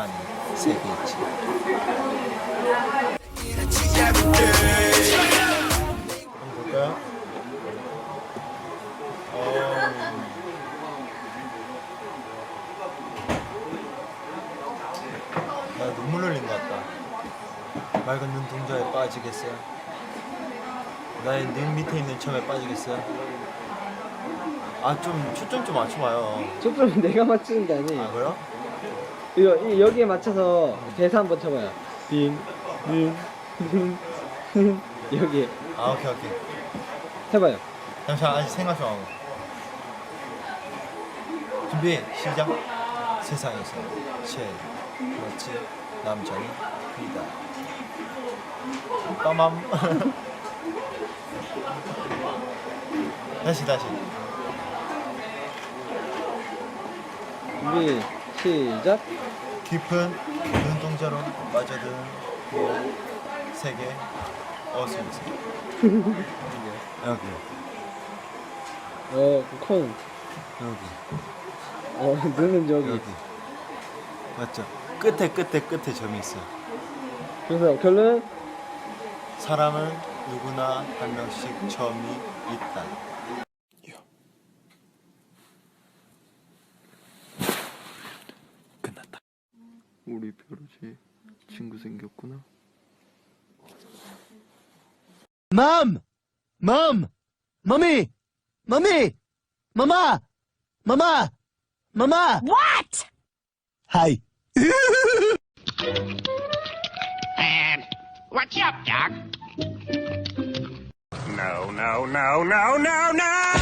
아니 세 개지. 한번 볼까요? 어... 나 눈물 흘린 것 같다. 맑은 눈동자에 빠지겠어요? 나의 눈 밑에 있는 점에 빠지겠어요? 아 좀 초점 좀 맞춰봐요. 초점은 내가 맞추는 게 아니에요. 아 그래요? 이거 이- 여기에 맞춰서 대사 한번 쳐봐요. 빙, 빙. 여기에 아 오케이 오케이. 해봐요. 잠시만 아직 생각 좀 하고. 준비 시작. 세상에서 제일 멋진 남자는 그이다. 빠맘. 다시 다시. 준비 시작. 깊은 눈동자로 빠져든 그 세계 어서 오세요. 여기 어, 그 콩. 여기 어, 눈은 저기. 여기 맞죠? 끝에 끝에 끝에 점이 있어. 요 그래서 결론은 사람은 누구나 한 명씩 점이 있다. Mom! Mom! Mommy! Mommy! Mama! Mama! Mama! What? Hi. And what's up, Doc? No, no, no, no, no, no!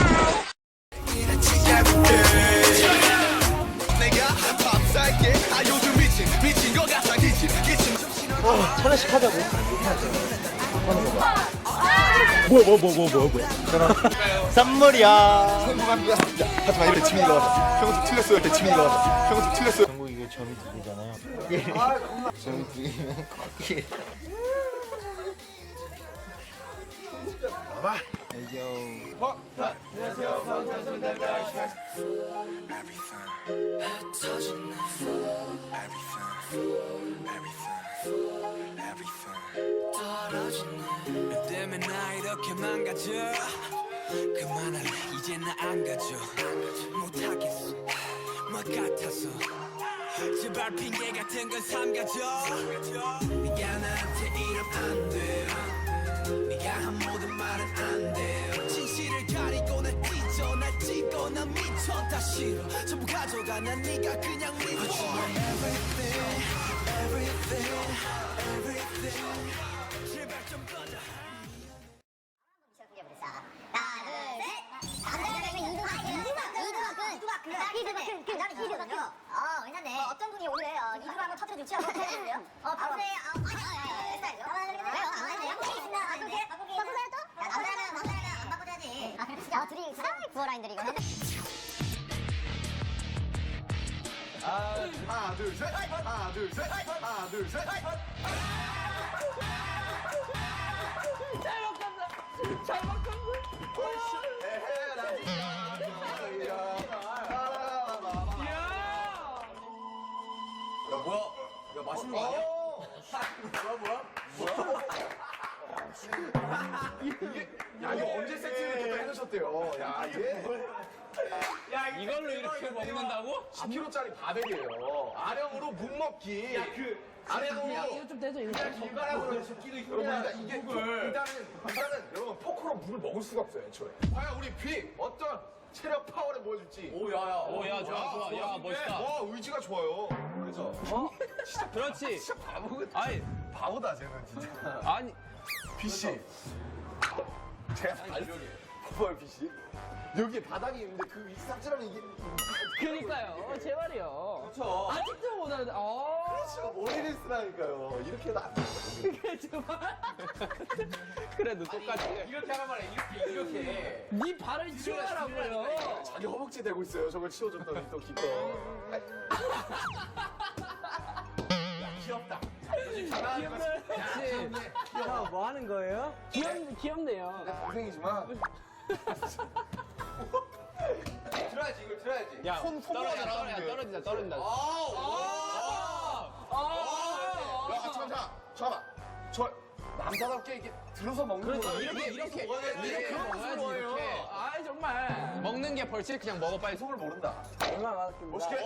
하나씩 하자고. 선물이야. 하지만 이때 지민이가 왔다. 형은 좀 틀렸어요. 이때 지민이가 왔다. 형은 좀 틀렸어요. 결국 이게 점이 두 개잖아요. 점이 두 개면 거기. 너 이렇게 망가져. 그만할래. 이제 나안 가져. 못하겠어. 뭐 같아서. 제발 핑계 같은 건 삼가져. 네가 나한테 이러면 안돼 네가 한 모든 말은 안돼 진실을 가리고 날 찢어. 날 찢고 난 미쳐. 다 싫어. 전부 가져가. 난 네가 그냥 믿어. Everything. Everything. Everything. 제발 좀 꺼져 어, 괜찮네. 어 떤 분이 오늘 어, 이두로 한번 터뜨려줄지 한번 해주세요. 어, 바꾸세요. 어, 아니, 아니, 아니, 스타일이요. 왜요? 안 하네요. 있습니다. 바꾸게? 바꾸게? 바꾸세요 또? 야, 남자라면, 남자라면 안 바꿔줘야지. 야, 둘이 사랑의 구호라인들이 이거. 하나, 둘, 셋. 하나, 둘, 셋. 하나, 둘, 셋. 야 야 맛있는 거 아니야? 뭐야 뭐야? 뭐야? 이게 야 이거 언제 세트를 이렇게 해놓으셨대요? 야 이게 야 이걸로 이렇게 먹는다고? 10kg짜리 바벨이에요. 아령으로 묵 먹기. 야그 아령으로 이거 좀 대줘 이거. 젓가락으로 젓기도 있고. 여러분 이게 일단은 일단은 여러분 포크로 물을 먹을 수가 없어요 애초에. 과연 우리 빅 어떤 체력 파워를 보여줄지. 오야야. 오야 좋아 좋아. 야 멋있다. 와 의지가 좋아요. 그래서 그렇지. 진짜 바보 같아. 아니, 바보다 쟤는 진짜. 아니, 비씨. 제가 알 비씨. 여기 바닥이 있는데 그 위삭지라는 이게 그니까요. 제 말이요. 그렇죠. 아직도 못하는데, 어. 지금 머리를 쓰라니까요. 이렇게 해도 안 돼. 그래도 똑같이. 이렇게 하란 말이야. 이렇게 이렇게. 네 발을 치워라고요. 자기 허벅지 대고 있어요. 저걸 치워줬더니 또. 야, 귀엽다. 귀엽네. 야, 뭐 하는 거예요? 귀엽, 귀엽네요. 동생이지만. 들어야지 이걸 들어야지. 야, 손, 손 떨어져, 모양이 떨어진다. 떨어진다, 떨어진다. 야 같이 가자. 잠깐만. 저 남자답게 이게 들어서 먹는 그렇지, 거야. 이렇게, 이렇게 먹어야 돼. 이렇게 먹어야지. 아 정말. 먹는 게 벌칙 그냥 먹어 빨리 속을 모른다. 얼마나 맛있습니다. 멋있게.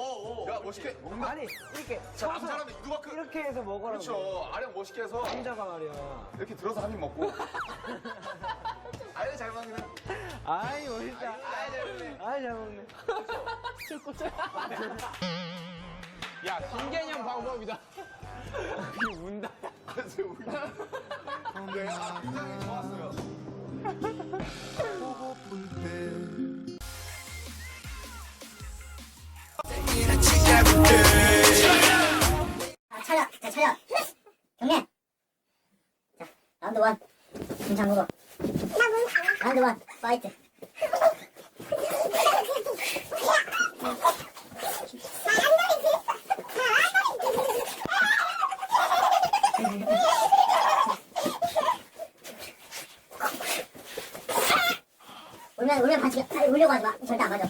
야 멋있게. 먹는. 아니 이렇게 자 남자라면 누가 그 이렇게 해서 먹으라고. 그렇죠. 아령 멋있게 해서 남자가 말이야. 이렇게 들어서 한 입 먹고. 아유 잘 먹네. 아이 멋있다. 아이 잘 먹네. 야 신개념 방법이다. 운다. 그래서 우리. 네, 아, 굉장히 좋았어요. 원, 파이트. 울면, 울면 반칙, 울려고 하지 마. 절대 안 맞아.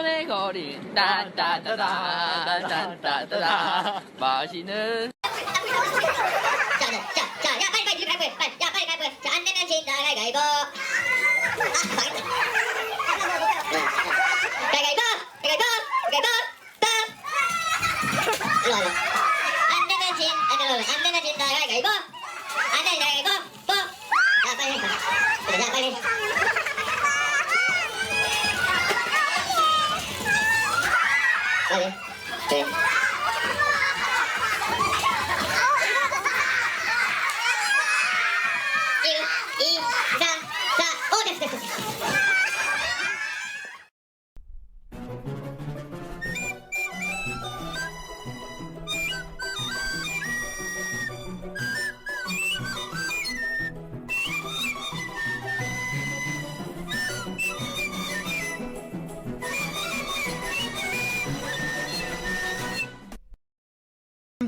일본의 거리 딴따따따따따따따 맛있는 자자자 야 빨리 빨리 갈거야 빨리 야 빨리 갈거야 자안 되면 진다 가위가위보 아안 되면 진다 가위가위보 안 빨리 빨리 빨리 Tem.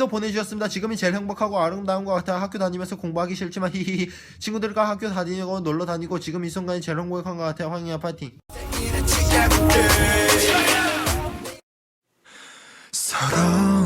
도 보내주셨습니다. 지금이 제일 행복하고 아름다운 것 같아 학교 다니면서 공부하기 싫지만 히히히. 친구들과 학교 다니고 놀러 다니고 지금 이 순간이 제일 행복한 것 같아 황희야 파이팅. 서러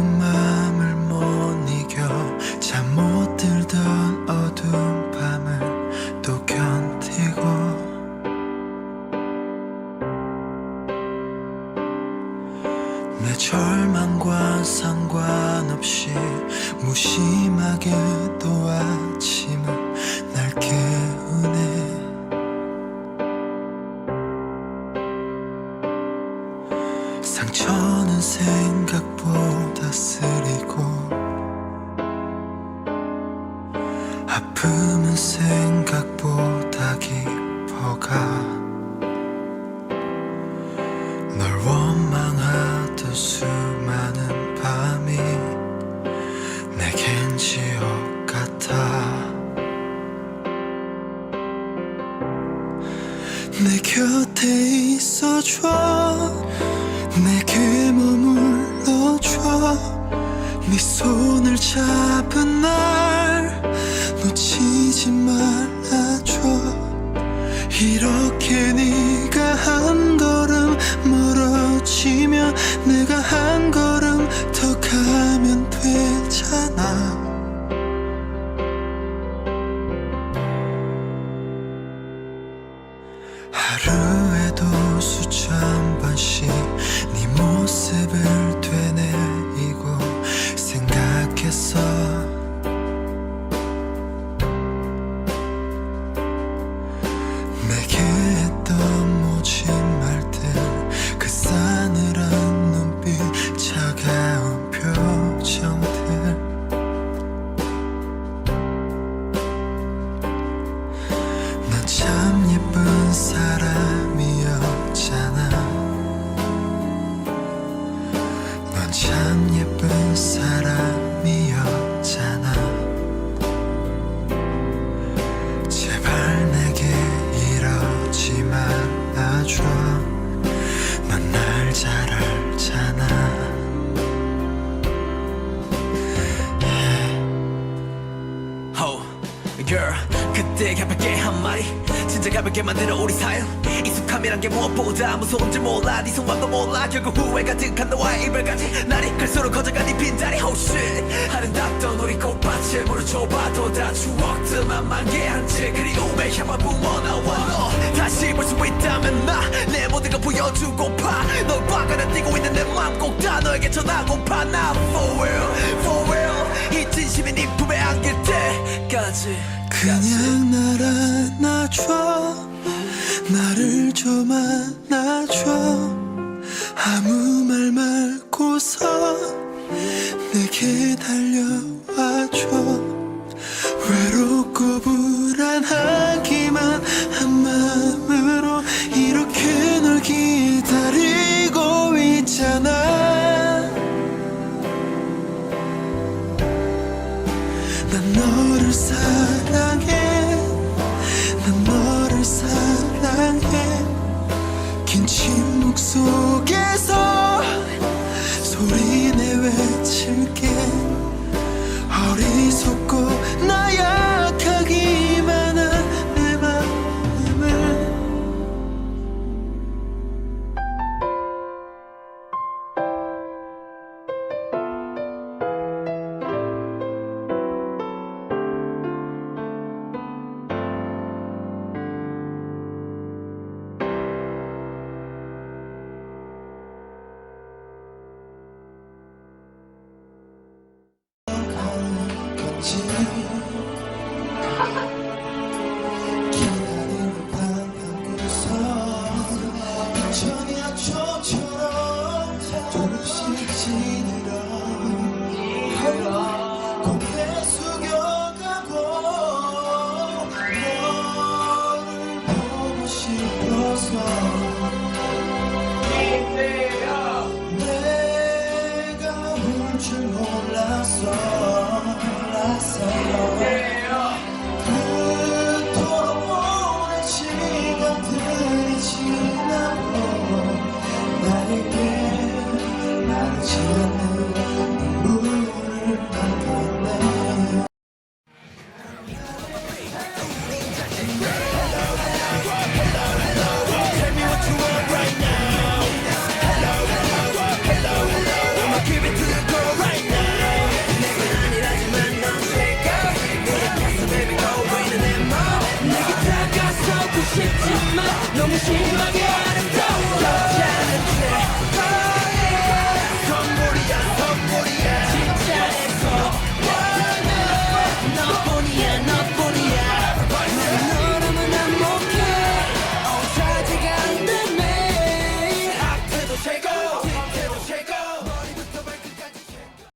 사연 익숙함이란 게 무엇보다 무서운 줄 몰라. 네 속마음도 몰라. 결국 후회 가득한 너와의 이별까지. 날이 갈수록 커져간 이 빈자리. Oh shit. 아름답던 우리 꽃밭을 물을 줘봐도 다 추억들만 만개한 채 그리움에 향만 뿜어 나와 너 다시 볼 수 있다면 나 내 모든 걸 보여주고파. 널 과거는 뛰고 있는 내맘꼭다 너에게 전하고파. 나 for real for real. 이 진심이 네 품에 안길 때까지. 그냥 날 안아줘 나를 좀 안아줘. 아무 말 말고서 내게 달려와줘. 외롭고 呼吸记忆。